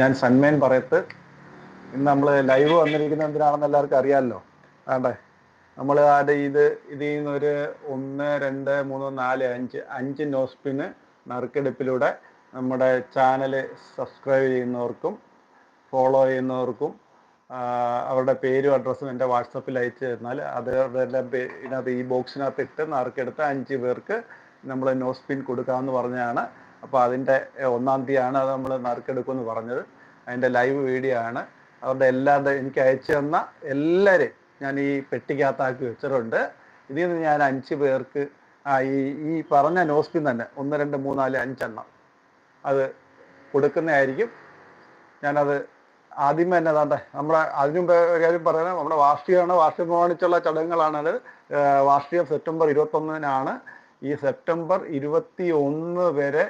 ഞാൻ സന്മേൻ പറയത്ത്. ഇന്ന് നമ്മൾ ലൈവ് വന്നിരിക്കുന്ന എന്തിനാണെന്ന് എല്ലാവർക്കും അറിയാമല്ലോ ആണ്ടേ നമ്മൾ ആടെ ഇത് ഇതിൽ നിന്ന് ഒരു ഒന്ന് രണ്ട് മൂന്ന് നാല് അഞ്ച് അഞ്ച് നോസ്പിന് നറുക്കെടുപ്പിലൂടെ നമ്മുടെ ചാനൽ സബ്സ്ക്രൈബ് ചെയ്യുന്നവർക്കും ഫോളോ ചെയ്യുന്നവർക്കും അവരുടെ പേരും അഡ്രസ്സും എന്റെ വാട്സപ്പിൽ അയച്ചു തന്നാൽ അത് അവരെല്ലാം ഇതിനകത്ത് ഈ ബോക്സിനകത്ത് ഇട്ട് നറുക്കെടുത്ത് അഞ്ച് പേർക്ക് നമ്മൾ നോസ്പിൻ കൊടുക്കാമെന്ന് പറഞ്ഞതാണ്. അപ്പോൾ അതിന്റെ ഒന്നാം തീയതിയാണ് അത് നമ്മൾ നറുക്കെടുക്കുമെന്ന് പറഞ്ഞത്. അതിന്റെ ലൈവ് വീഡിയോ ആണ്. അവരുടെ എല്ലാവരുടെ എനിക്ക് അയച്ചു തന്ന എല്ലാവരെയും ഞാൻ ഈ പെട്ടിക്കകത്താക്കി വെച്ചിട്ടുണ്ട്. ഇതിൽ നിന്ന് ഞാൻ അഞ്ച് പേർക്ക് ആ ഈ ഈ പറഞ്ഞ നോസ്പിൻ തന്നെ ഒന്ന് രണ്ട് മൂന്ന് നാല് അഞ്ചെണ്ണം അത് കൊടുക്കുന്നതായിരിക്കും. ഞാനത് ആദ്യമേ തന്നെ അതാണ്ട് നമ്മുടെ അതിനു ഒരു കാര്യം പറയണം നമ്മുടെ വാർഷികമാണ് വാർഷികം പ്രമാണിച്ചുള്ള ചടങ്ങുകളാണത്. വാർഷികം സെപ്റ്റംബർ ഇരുപത്തൊന്നിനാണ്. ഈ സെപ്റ്റംബർ ഇരുപത്തി ഒന്ന് വരെ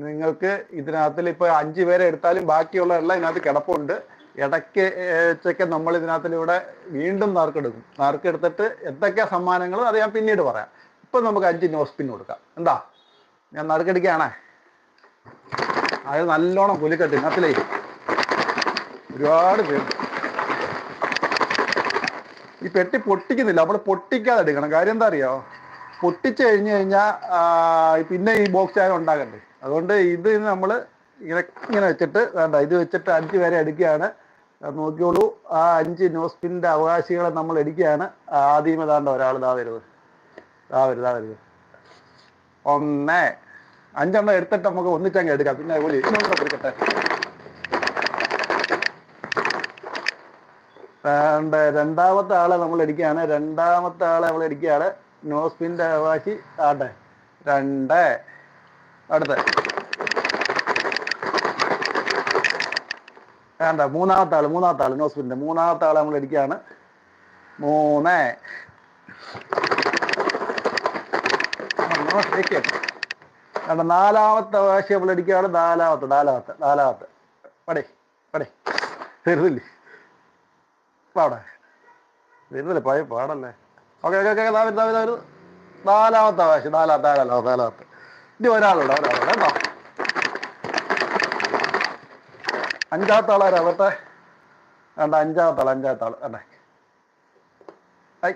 നിങ്ങൾക്ക് ഇതിനകത്തിൽ ഇപ്പൊ അഞ്ചു പേരെ എടുത്താലും ബാക്കിയുള്ള എല്ലാം ഇതിനകത്ത് കിടപ്പുണ്ട്. ഇടയ്ക്ക് വെച്ചൊക്കെ നമ്മൾ ഇതിനകത്തിലൂടെ വീണ്ടും നറുക്കെടുക്കും. നറുക്കെടുത്തിട്ട് എന്തൊക്കെയാ സമ്മാനങ്ങൾ അത് ഞാൻ പിന്നീട് പറയാം. ഇപ്പൊ നമുക്ക് അഞ്ച് നോസ് നോസ്പിൻ കൊടുക്കാം. എന്താ? ഞാൻ നറുക്കെടുക്കുകയാണേ? അത് നല്ലോണം പുലിക്കെട്ട് ഇതിനകത്തിലേ. ഒരുപാട് പേര്. ഈ പെട്ടി പൊട്ടിക്കുന്നില്ല. നമ്മൾ പൊട്ടിക്കാതെ എടുക്കണം. കാര്യം എന്താ അറിയോ? പൊട്ടിച്ചു കഴിഞ്ഞു കഴിഞ്ഞാൽ പിന്നെ ഈ ബോക്സ് ആയ ഉണ്ടാകണ്ടേ? അതുകൊണ്ട് ഇത് നമ്മൾ ഇങ്ങനെ ഇങ്ങനെ വെച്ചിട്ട് വേണ്ട ഇത് വെച്ചിട്ട് അഞ്ച് പേരെ എടുക്കുകയാണ്. നോക്കിയോളൂ ആ അഞ്ച് ന്യൂസ്പിന്റെ അവകാശികളെ നമ്മൾ എടുക്കുകയാണ്. ആദ്യം ഏതാണ്ട് ഒരാൾ ഇതാ വരുന്നത് ഇതാ വരുത് വരുത് ഒന്ന്. അഞ്ചെണ്ണം എടുത്തിട്ട് നമുക്ക് ഒന്നിച്ചങ്ങ് എടുക്കാം. പിന്നെ അതുപോലെ ഇതിനൊന്നും കൊടുക്കട്ടെ. വേണ്ട രണ്ടാമത്തെ ആളെ നമ്മൾ എടുക്കുകയാണ്. രണ്ടാമത്തെ ആളെ നമ്മൾ എടുക്കുകയാണ്. നോസ്പിന്റെ അവകാശി ആട്ടെ. രണ്ട്. അടുത്ത. വേണ്ട മൂന്നാമത്തെ ആൾ മൂന്നാമത്തെ ആൾ നോസ്പിന്റെ മൂന്നാമത്തെ ആൾ നമ്മൾ എടുക്കുകയാണ് മൂന്ന്. വേണ്ട നാലാമത്തെ അവകാശി നമ്മൾ എടുക്കുകയാണ് നാലാമത്തെ നാലാമത്തെ നാലാമത്തെ. പടേ പടേ. തരുന്നില്ലേ പാടെ തരുന്നില്ലേ പഴയ പാടല്ലേ. ഓക്കെ ഓക്കെ ഓക്കെ നാല് നാല് നാല് നാലാമത്തെ ആവശ്യ നാലാമത്തെ നാലാമത്തെ നാലാമത്തെ. ഇനി ഒരാളുണ്ട് ഒരാളുണ്ട് കേട്ടോ. അഞ്ചാമത്തെ ആളാരാ അവത്തെ വേണ്ട അഞ്ചാമത്തെ ആൾ അഞ്ചാമത്തെ ആൾ വേണ്ടേ. ഐ.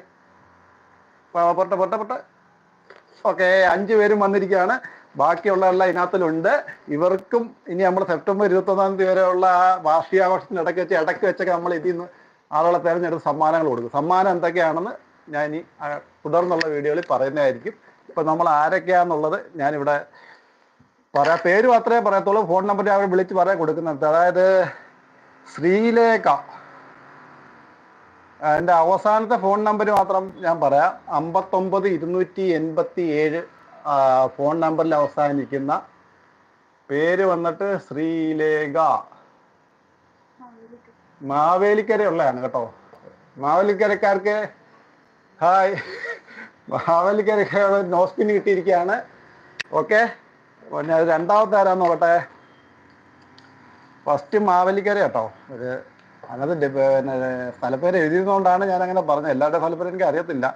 പൊട്ടെ പൊട്ടെ പൊട്ടെ ഓക്കെ അഞ്ചു പേരും വന്നിരിക്കുകയാണ്. ബാക്കിയുള്ള എല്ലാം ഇതിനകത്തിലുണ്ട്. ഇവർക്കും ഇനി നമ്മൾ സെപ്റ്റംബർ ഇരുപത്തി ഒന്നാം തീയതി വരെയുള്ള ആ വാർഷികാഘോഷത്തിന് ഇടയ്ക്ക് വെച്ച് ഇടയ്ക്ക് വെച്ചൊക്കെ നമ്മൾ ഇതിൽ നിന്ന് ആളുകളെ തിരഞ്ഞെടുത്ത് സമ്മാനങ്ങൾ കൊടുക്കും. സമ്മാനം എന്തൊക്കെയാണെന്ന് ഞാൻ ഇനി തുടർന്നുള്ള വീഡിയോയിൽ പറയുന്നതായിരിക്കും. ഇപ്പൊ നമ്മൾ ആരൊക്കെയാന്നുള്ളത് ഞാനിവിടെ പറയാം. പേര് മാത്രമേ പറയത്തുള്ളൂ. ഫോൺ നമ്പർ അവർ വിളിച്ച് പറയാൻ കൊടുക്കുന്നുണ്ട്. അതായത് ശ്രീലേഖ. എന്റെ അവസാനത്തെ ഫോൺ നമ്പർ മാത്രം ഞാൻ പറയാം. അമ്പത്തൊമ്പത് ഇരുന്നൂറ്റി എൺപത്തി ഏഴ് ഫോൺ നമ്പറിൽ അവസാനിക്കുന്ന പേര് വന്നിട്ട് ശ്രീലേഖ. മാവേലിക്കര ഉള്ളതാണ് കേട്ടോ. മാവേലിക്കരക്കാർക്ക് ഹായ്. മാവേലിക്കരക്ക് നോസ്പിൻ കിട്ടിയിരിക്കുകയാണ്. ഓക്കെ? പിന്നെ അത് രണ്ടാമത്തെ ആരാന്ന് നോക്കട്ടെ? ഫസ്റ്റ് മാവലിക്കര കേട്ടോ. ഒരു അതിനകത്ത് പിന്നെ സ്ഥലപ്പേര് എഴുതിയതുകൊണ്ടാണ് ഞാൻ അങ്ങനെ പറഞ്ഞത്. എല്ലാവരുടെ സ്ഥലപ്പേരും എനിക്ക് അറിയത്തില്ല.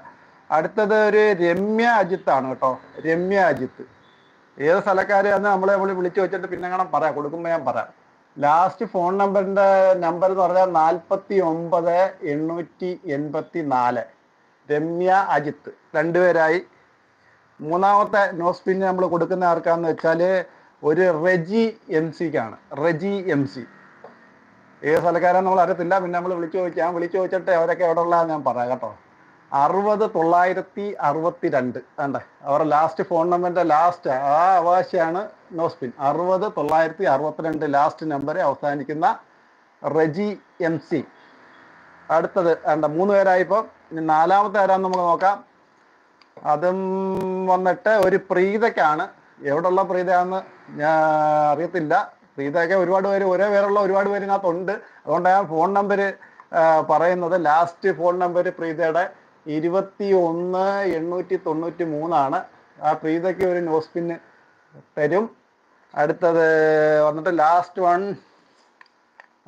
അടുത്തത് ഒരു രമ്യ അജിത്താണ് കേട്ടോ. രമ്യ അജിത്ത്. ഏത് സ്ഥലക്കാരെയാന്ന് നമ്മളെ നമ്മൾ വിളിച്ചു വെച്ചിട്ട് പിന്നെ കാണാൻ പറയാം. കൊടുക്കുമ്പോൾ ഞാൻ പറയാം. ലാസ്റ്റ് ഫോൺ നമ്പറിന്റെ നമ്പർ എന്ന് പറഞ്ഞാൽ നാൽപ്പത്തി ഒമ്പത് എണ്ണൂറ്റി എൺപത്തി നാല് രമ്യ അജിത്ത് രണ്ടുപേരായി. മൂന്നാമത്തെ നോ സ്പിൻ നമ്മൾ കൊടുക്കുന്ന ആർക്കാന്ന് വെച്ചാൽ ഒരു റെജി എം സിക്കാണ് റെജി എം സി. ഏത് സ്ഥലക്കാരാന്ന് നമ്മൾ അറിയത്തില്ല. പിന്നെ നമ്മൾ വിളിച്ചു ചോദിച്ചാൽ വിളിച്ചു ചോദിച്ചിട്ട് അവരൊക്കെ എവിടെ ഉള്ള ഞാൻ പറയാം കേട്ടോ. അറുപത് തൊള്ളായിരത്തി അറുപത്തി രണ്ട് വേണ്ടേ. അവരുടെ ലാസ്റ്റ് ഫോൺ നമ്പറിന്റെ ലാസ്റ്റ് ആ നോ നോസ്പിൻ. അറുപത് തൊള്ളായിരത്തി അറുപത്തിരണ്ട് ലാസ്റ്റ് നമ്പർ അവസാനിക്കുന്ന റെജി എം സി. അടുത്തത് വേണ്ട മൂന്ന് പേരായിപ്പോ. ഇനി നാലാമത്തെ ആരാന്ന് നമുക്ക് നോക്കാം. അതും വന്നിട്ട് ഒരു പ്രീതയ്ക്കാണ്. എവിടെയുള്ള പ്രീതയാന്ന് ഞാൻ അറിയത്തില്ല. പ്രീതയൊക്കെ ഒരുപാട് പേര് ഒരേ പേരുള്ള ഒരുപാട് പേര് ഇതിനകത്തുണ്ട്. അതുകൊണ്ട് ഞാൻ ഫോൺ നമ്പർ പറയുന്നത്. ലാസ്റ്റ് ഫോൺ നമ്പർ പ്രീതയുടെ ഇരുപത്തി ഒന്ന് എണ്ണൂറ്റി തൊണ്ണൂറ്റി മൂന്നാണ് ആ പ്രീതയ്ക്ക് ഒരു നോസ്പിന് തരും. അടുത്തത് വന്നിട്ട് ലാസ്റ്റ് വൺ.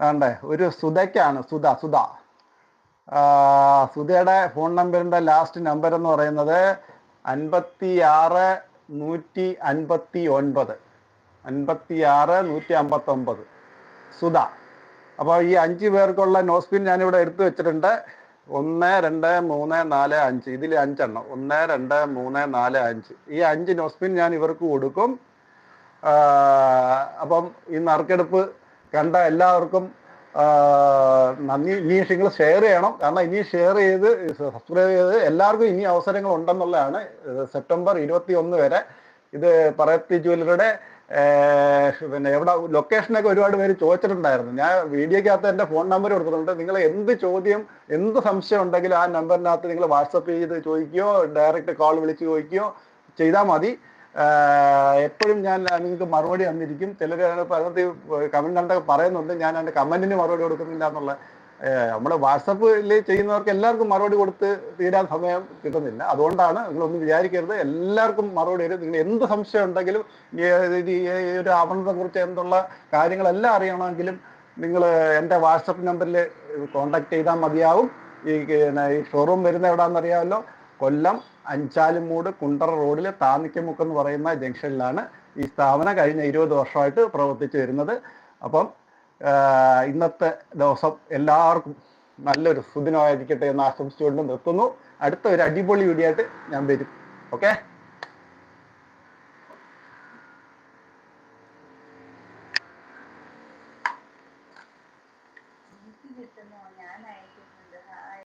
വേണ്ടേ ഒരു സുധയ്ക്കാണ്. സുധ സുധ. സുധയുടെ ഫോൺ നമ്പറിന്റെ ലാസ്റ്റ് നമ്പർ എന്ന് പറയുന്നത് അൻപത്തി ആറ് നൂറ്റി അൻപത്തി ഒൻപത് അൻപത്തി ആറ് നൂറ്റി അമ്പത്തി ഒമ്പത് സുധ. അപ്പോൾ ഈ അഞ്ച് പേർക്കുള്ള നോസ്പിൻ ഞാനിവിടെ എടുത്തു വെച്ചിട്ടുണ്ട്. ഒന്ന് രണ്ട് മൂന്ന് നാല് അഞ്ച്. ഇതിൽ അഞ്ചെണ്ണം. ഒന്ന് രണ്ട് മൂന്ന് നാല് അഞ്ച്. ഈ അഞ്ച് നോസ്പിൻ ഞാൻ ഇവർക്ക് കൊടുക്കും. അപ്പം ഈ നറുക്കെടുപ്പ് കണ്ട എല്ലാവർക്കും നന്ദി ഇനി നിങ്ങൾ ഷെയർ ചെയ്യണം. കാരണം ഇനി ഷെയർ ചെയ്ത് സബ്സ്ക്രൈബ് ചെയ്ത് എല്ലാവർക്കും ഇനി അവസരങ്ങൾ ഉണ്ടെന്നുള്ളതാണ് സെപ്റ്റംബർ ഇരുപത്തി ഒന്ന് വരെ ഇത് പറയത്തി ജ്വല്ലറുടെ പിന്നെ എവിടെ ലൊക്കേഷനൊക്കെ ഒരുപാട് പേര് ചോദിച്ചിട്ടുണ്ടായിരുന്നു. ഞാൻ വീഡിയോക്കകത്ത് എന്റെ ഫോൺ നമ്പർ കൊടുത്തിട്ടുണ്ട്. നിങ്ങൾ എന്ത് ചോദ്യം എന്ത് സംശയം ഉണ്ടെങ്കിലും ആ നമ്പറിനകത്ത് നിങ്ങൾ വാട്സപ്പ് ചെയ്ത് ചോദിക്കുകയോ ഡയറക്റ്റ് കോൾ വിളിച്ച് ചോദിക്കുകയോ ചെയ്താൽ മതി. എപ്പോഴും ഞാൻ നിങ്ങൾക്ക് മറുപടി തന്നിരിക്കും. ചിലർ കമന്റ് കണ്ടൊക്കെ പറയുന്നുണ്ട്. ഞാൻ അതിന്റെ കമന്റിന് മറുപടി കൊടുക്കുന്നില്ല എന്നുള്ള നമ്മുടെ വാട്സപ്പിൽ ചെയ്യുന്നവർക്ക് എല്ലാവർക്കും മറുപടി കൊടുത്ത് തീരാൻ സമയം കിട്ടുന്നില്ല. അതുകൊണ്ടാണ് നിങ്ങളൊന്നും വിചാരിക്കരുത്. എല്ലാവർക്കും മറുപടി വരും നിങ്ങൾ എന്ത് സംശയം ഉണ്ടെങ്കിലും ഈ ഒരു ആവരണത്തെ കുറിച്ച് എന്തുള്ള കാര്യങ്ങളെല്ലാം അറിയണമെങ്കിലും നിങ്ങൾ എന്റെ വാട്സപ്പ് നമ്പറിൽ കോൺടാക്ട് ചെയ്താൽ മതിയാവും. ഈ ഈ ഷോറൂം വരുന്ന എവിടെയാണെന്ന് അറിയാമല്ലോ? കൊല്ലം അഞ്ചാലുമൂട് കുണ്ടറ റോഡിലെ താന്നിക്കമുക്ക് എന്ന് പറയുന്ന ജംഗ്ഷനിലാണ് ഈ സ്ഥാപനം കഴിഞ്ഞ ഇരുപത് വർഷമായിട്ട് പ്രവർത്തിച്ചു വരുന്നത്. അപ്പം ഇന്നത്തെ ദിവസം എല്ലാവർക്കും നല്ലൊരു സുദിനമായിരിക്കട്ടെ എന്ന് ആശംസിച്ചുകൊണ്ട് നിർത്തുന്നു. അടുത്ത ഒരു അടിപൊളി വീഡിയോ ആയിട്ട് ഞാൻ വരും. ഓക്കെ?